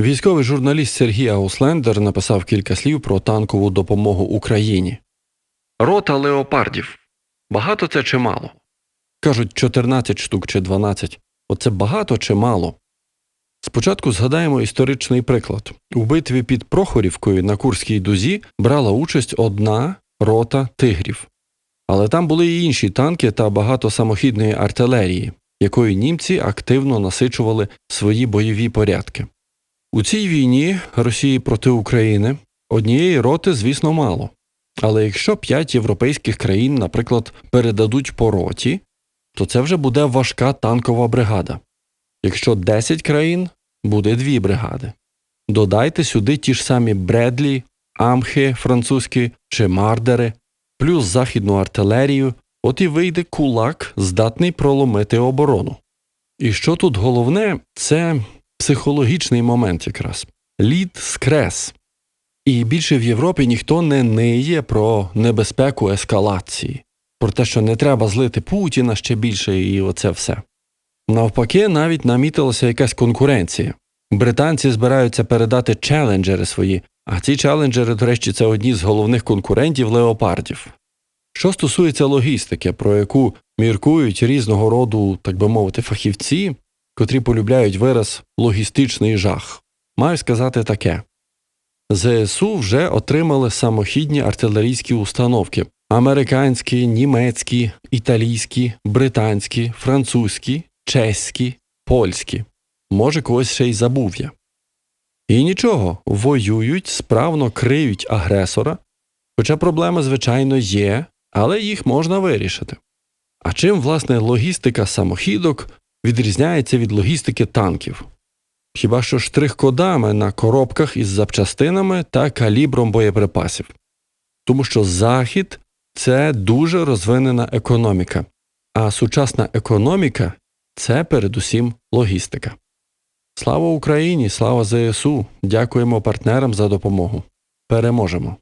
Військовий журналіст Сергій Ауслендер написав кілька слів про танкову допомогу Україні. Рота леопардів. Багато це чи мало? Кажуть, 14 штук чи 12. Оце багато чи мало? Спочатку згадаємо історичний приклад. У битві під Прохорівкою на Курській дузі брала участь одна рота тигрів. Але там були і інші танки та багато самохідної артилерії, якою німці активно насичували свої бойові порядки. У цій війні Росії проти України однієї роти, звісно, мало. Але якщо п'ять європейських країн, наприклад, передадуть по роті, то це вже буде важка танкова бригада. Якщо 10 країн, буде дві бригади. Додайте сюди ті ж самі Бредлі, Амхи французькі чи Мардери, плюс західну артилерію, от і вийде кулак, здатний проломити оборону. І що тут головне, це психологічний момент якраз. Лід скрес. І більше в Європі ніхто не ниє про небезпеку ескалації, про те, що не треба злити Путіна ще більше і оце все. Навпаки, навіть намітилася якась конкуренція. Британці збираються передати челенджери свої, а ці челенджери, до речі, це одні з головних конкурентів леопардів. Що стосується логістики, про яку міркують різного роду, так би мовити, фахівці, котрі полюбляють вираз логістичний жах, маю сказати таке. ЗСУ вже отримали самохідні артилерійські установки американські, німецькі, італійські, британські, французькі, чеські, польські. Може, когось ще й забув я. І нічого, воюють, справно криють агресора, хоча проблеми, звичайно, є, але їх можна вирішити. А чим, власне, логістика самохідок відрізняється від логістики танків? Хіба що штрих-кодами на коробках із запчастинами та калібром боєприпасів. Тому що Захід це дуже розвинена економіка, а сучасна економіка це передусім логістика. Слава Україні, слава ЗСУ! Дякуємо партнерам за допомогу. Переможемо!